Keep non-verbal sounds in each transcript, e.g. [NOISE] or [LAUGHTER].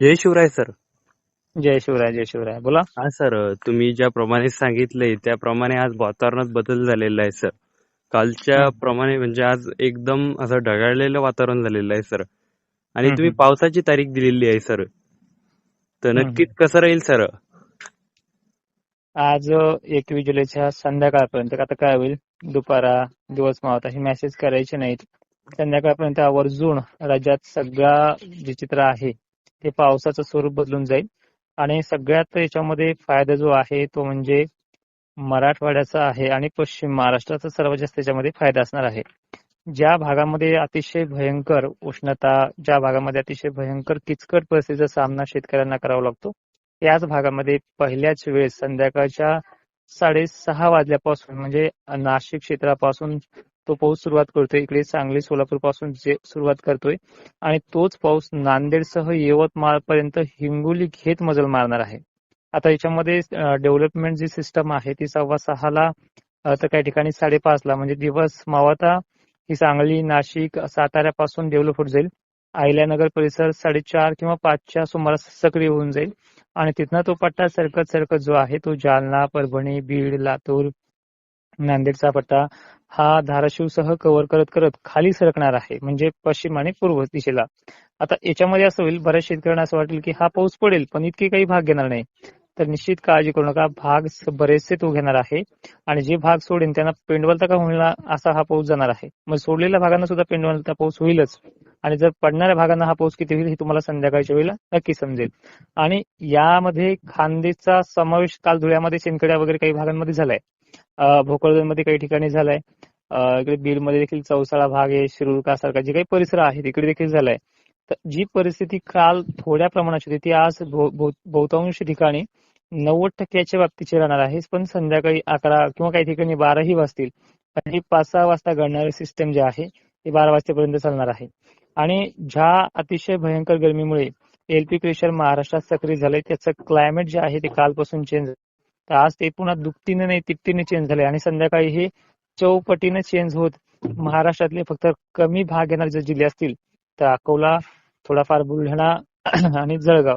जय Shivray sir. जय शिवराय जय शिवराय. बोला. हा सर तुम्ही ज्याप्रमाणे सांगितलंय त्याप्रमाणे आज वातावरणात बदल झालेला आहे सर. कालच्या. प्रमाणे म्हणजे आज एकदम असं ढगाळलेलं वातावरण झालेलं आहे सर. आणि तुम्ही. पावसाची तारीख दिलेली आहे सर. तर. नक्कीच कसं राहील सर? आज एकवीस जुलैच्या संध्याकाळपर्यंत आता काय होईल? दुपारा दिवस मावता हे मेसेज करायचे नाहीत. संध्याकाळपर्यंत आवर्जून राज्यात सगळा जे चित्र आहे ते पावसाचं स्वरूप बदलून जाईल. आणि सगळ्यात याच्यामध्ये फायदा जो आहे तो म्हणजे मराठवाड्याचा आहे आणि पश्चिम महाराष्ट्राचा सर्वात जास्त याच्यामध्ये फायदा असणार आहे. ज्या भागामध्ये अतिशय भयंकर उष्णता ज्या भागामध्ये अतिशय भयंकर किचकट परिस्थितीचा सामना शेतकऱ्यांना करावा लागतो त्याच भागामध्ये पहिल्याच वेळेस संध्याकाळच्या साडेसहा वाजल्यापासून म्हणजे नाशिक क्षेत्रापासून तो पाऊस सुरुवात करतोय. इकडे सांगली सोलापूरपासून जे सुरुवात करतोय. आणि तोच पाऊस नांदेडसह यवतमाळ पर्यंत हिंगोली घेत मजल मारणार आहे. आता याच्यामध्ये डेव्हलपमेंट जी सिस्टम आहे ती सव्वा सहाला तर काही ठिकाणी साडेपाचला म्हणजे दिवस मावता ही सांगली नाशिक साताऱ्यापासून डेव्हलप होत जाईल. अहिल्यानगर परिसर साडेचार किंवा पाचच्या सुमारास सक्रिय होऊन जाईल. आणि तिथनं तो पट्टा सरकत सरकत जो आहे तो जालना परभणी बीड लातूर नांदेडचा पट्टा हा धाराशिवसह कव्हर करत करत खाली सरकणार आहे. म्हणजे पश्चिम आणि पूर्व दिशेला. आता याच्यामध्ये असं होईल बऱ्याच शेतकऱ्यांना असं वाटेल की हा पाऊस पडेल पण इतके काही भाग घेणार नाही. तर निश्चित काळजी करू नका भाग बरेचसे तो घेणार आहे. आणि जे भाग सोडेन त्यांना पेंडवलता का होईल असा हा पाऊस जाणार आहे. मग सोडलेल्या भागांना सुद्धा पेंडवलता पाऊस होईलच. आणि जर पडणाऱ्या भागांना हा पाऊस किती होईल हे तुम्हाला संध्याकाळच्या वेळेला नक्की समजेल. आणि यामध्ये खांदेचा समावेश काल धुळ्यामध्ये शेनकड्या वगैरे काही भागांमध्ये झालाय. अं, भोकरदनमध्ये काही ठिकाणी झालाय. इकडे बीडमध्ये देखील चौसाळा भाग आहे शिरकासारखा जे काही परिसर आहे तिकडे देखील झालाय. तर जी परिस्थिती काल थोड्या प्रमाणाची होती ती आज बहुतांश ठिकाणी नव्वद टक्क्याच्या बाबतीची राहणार आहे. पण संध्याकाळी अकरा किंवा काही ठिकाणी बाराही वाजतील. आणि पाच सहा वाजता घडणारे सिस्टम जे आहे ते बारा वाजतापर्यंत चालणार आहे. आणि ज्या अतिशय भयंकर गर्मीमुळे एलपी प्रेशर महाराष्ट्रात सक्रिय झालंय त्याचं क्लायमेट जे आहे ते कालपासून चेंज तर आज ते पुन्हा दुपटीने नाही तिपटीने चेंज झाले आणि संध्याकाळी हे चौपटीने चेंज होत महाराष्ट्रातले फक्त कमी भाग येणारे जे जिल्हे असतील तर अकोला थोडाफार बुलढाणा [CLEARS THROAT] आणि जळगाव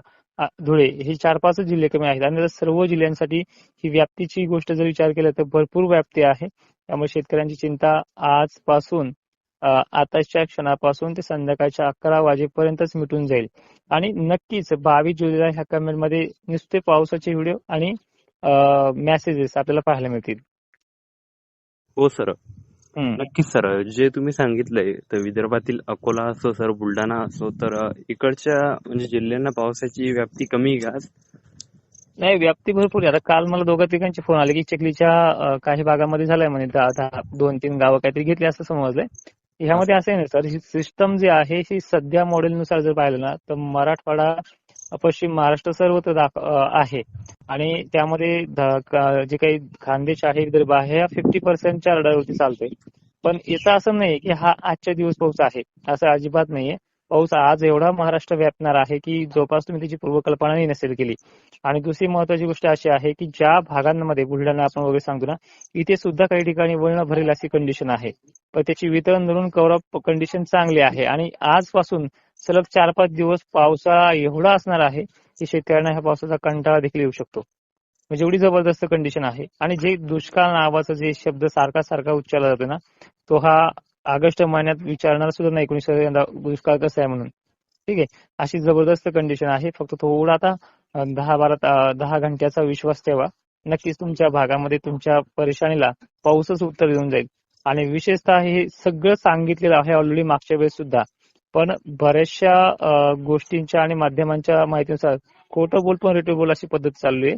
धुळे हे चार पाच जिल्हे कमी आहेत. आणि सर्व जिल्ह्यांसाठी ही व्याप्तीची गोष्ट जर विचार केला तर भरपूर व्याप्ती आहे. त्यामुळे शेतकऱ्यांची चिंता आजपासून आताच्या क्षणापासून ते संध्याकाळच्या अकरा वाजेपर्यंतच मिटून जाईल. आणि नक्कीच बावीस जुलै ह्या कमेंटमध्ये नुसते पावसाचे व्हिडिओ आणि मेसेजेस आपल्याला पाहायला मिळतील. हो सर. नक्कीच सर. जे तुम्ही सांगितलंय तर विदर्भातील अकोला असो सर बुलढाणा असो तर इकडच्या म्हणजे जिल्ह्यांना पावसाची व्याप्ती कमी आहे का? नाही व्याप्ती भरपूर आहे. आता काल मला दोघा तिघांचे फोन आले की चिखलीच्या काही भागामध्ये झालाय म्हणे दहा दहा दोन तीन गावं काहीतरी घेतली असं समजलंय. ह्यामध्ये असं. आहे ना सर ही सिस्टम जी आहे ही सध्या मॉडेलनुसार जर पाहिलं ना तर मराठवाडा पश्चिम महाराष्ट्र सर्वत्र आहे. आणि त्यामध्ये जे काही खानदेश आहे विदर्भ आहे हा फिफ्टी पर्सेंटच्या रडारवरती चालतोय. पण याचं असं नाही की हा आजच्या दिवस पाऊस आहे असं अजिबात नाहीये पाऊस आज एवढा महाराष्ट्र व्यापणार आहे की जवळपास तुम्ही त्याची पूर्वकल्पनाही नसेल केली. आणि दुसरी महत्वाची गोष्ट अशी आहे की ज्या भागांमध्ये बुलढाणा आपण वगैरे सांगतो ना इथे सुद्धा काही ठिकाणी वळण भरेल अशी कंडिशन आहे. पण त्याची वितरण धरून कव्हरअप कंडिशन चांगली आहे. आणि आजपासून सलग चार पाच दिवस पावसाळा एवढा असणार आहे की शेतकऱ्यांना ह्या पावसाचा कंटाळा देखील येऊ शकतो. म्हणजे एवढी जबरदस्त कंडिशन आहे. आणि जे दुष्काळ नावाचा जे शब्द सारखा सारखा उच्चारला जातो ना तो हा ऑगस्ट महिन्यात विचारणार सुद्धा नाही एकोणीस दुष्काळ कसा आहे म्हणून. ठीक आहे? अशी जबरदस्त कंडिशन आहे. फक्त थोडा आता दहा बारा दहा घंट्याचा विश्वास ठेवा. नक्कीच तुमच्या भागामध्ये तुमच्या परेशानीला पाऊसच उत्तर देऊन जाईल. आणि विशेषतः हे सगळं सांगितलेलं आहे ऑलरेडी मागच्या वेळेस सुद्धा. पण बऱ्याचशा गोष्टींच्या आणि माध्यमांच्या माहितीनुसार खोटं बोल पण रेटो बोल अशी पद्धत चालली आहे.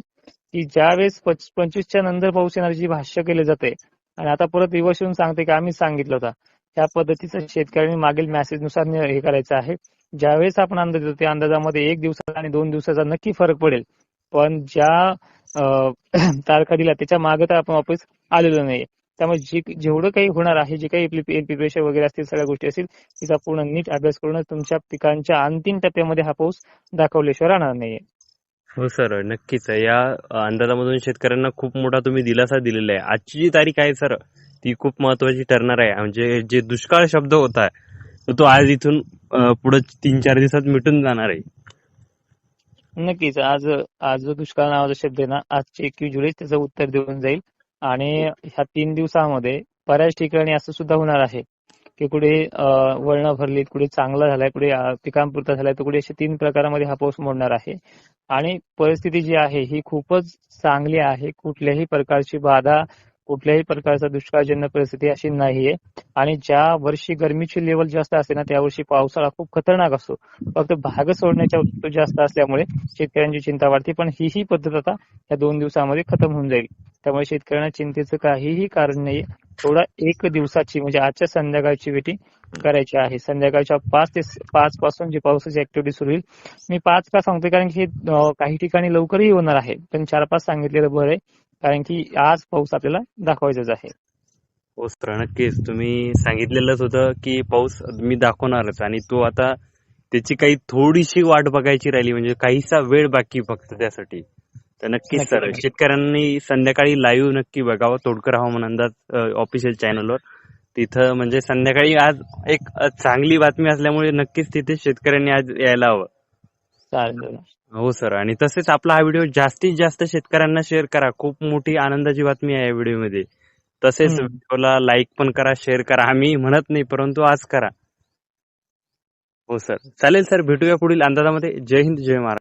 की ज्यावेळेस पंचवीसच्या नंतर पाऊस येणार जी भाष्य केले जाते आणि आता परत रिवर्स येऊन सांगते की आम्ही सांगितलं होतं. त्या पद्धतीचं शेतकऱ्यांनी मागील मेसेजनुसार नुसार हे करायचं आहे. ज्यावेळेस आपण अंदाज देतो त्या अंदाजामध्ये एक दिवसाचा आणि दोन दिवसाचा नक्की फरक पडेल. पण ज्या [CLEARS THROAT] तारखा दिला त्याच्यामागे तर आपण वापस आलेलो नाहीये. त्यामुळे जे जेवढं काही होणार आहे जे काही प्रेशर वगैरे असतील सगळ्या गोष्टी असतील तिचा पूर्ण नीट अभ्यास करूनच तुमच्या पिकांच्या अंतिम टप्प्यामध्ये हा पाऊस दाखवल्याशिवाय राहणार नाहीये. हो सर नक्कीच या अंदाजामधून शेतकऱ्यांना खूप मोठा तुम्ही दिलासा दिलेला आहे. आजची जी तारीख आहे सर ती खूप महत्वाची ठरणार आहे. म्हणजे जे दुष्काळ शब्द होता तो आज इथून पुढे तीन चार दिवसात मिटून जाणार आहे. नक्कीच. आज आज जो दुष्काळ नावाचा शब्द आहे ना आजचे एकवीस जुलै त्याचं उत्तर देऊन जाईल. आणि ह्या तीन दिवसामध्ये बऱ्याच ठिकाणी असं सुद्धा होणार आहे की कुठे वळणं भरलीत कुठे चांगला झालाय कुठे पिकांपुरता झालाय तर कुठे असे तीन प्रकारामध्ये हा पाऊस मोडणार आहे. आणि परिस्थिती जी आहे ही खूपच चांगली आहे. कुठल्याही प्रकारची बाधा कुठल्याही प्रकारचा दुष्काळजन्य परिस्थिती अशी नाहीये. आणि ज्या वर्षी गरमीची लेवल जास्त असते ना त्या वर्षी पावसाळा खूप खतरनाक असतो. फक्त भाग सोडण्याच्या वस्तू जास्त असल्यामुळे शेतकऱ्यांची चिंता वाढते पण ही ही पद्धत आता या दोन दिवसामध्ये खतम होऊन जाईल. त्यामुळे शेतकऱ्यांना चिंतेचं काहीही कारण नाही थोडा एक दिवसाची म्हणजे आजच्या संध्याकाळची वेटिंग करायची आहे. संध्याकाळच्या पाच ते पाच पासून जी पावसाची ऍक्टिव्हिटी सुरू होईल मी पाच का सांगतोय कारण की काही ठिकाणी लवकरही होणार आहे. पण चार पाच सांगितलेलं बरं आहे. कारण की आज पाऊस आपल्याला दाखवायचाच आहे. हो सर नक्कीच. तुम्ही सांगितलेलंच होतं की पाऊस मी दाखवणारच आणि तो आता त्याची काही थोडीशी वाट बघायची राहिली म्हणजे काहीसा वेळ बाकी फक्त त्यासाठी. तर नक्कीच नक्की, सर. शेतकऱ्यांनी संध्याकाळी लाईव्ह नक्की बघावं तोडकर हवामान अंदाज ऑफिशियल चॅनलवर तिथं म्हणजे संध्याकाळी आज एक चांगली बातमी असल्यामुळे नक्कीच तिथे शेतकऱ्यांनी आज यायला हवं. चालेल. हो सर. आणि तसेच आपला हा व्हिडिओ जास्तीत जास्त शेतकऱ्यांना शेअर करा. खूप मोठी आनंदाची बातमी आहे या व्हिडिओमध्ये. तसेच हम्म. व्हिडिओला लाईक पण करा शेअर करा. आम्ही म्हणत नाही परंतु आज करा. हो सर. चालेल सर. भेटूया पुढील अंदाजामध्ये. जय हिंद जय महाराष्ट्र.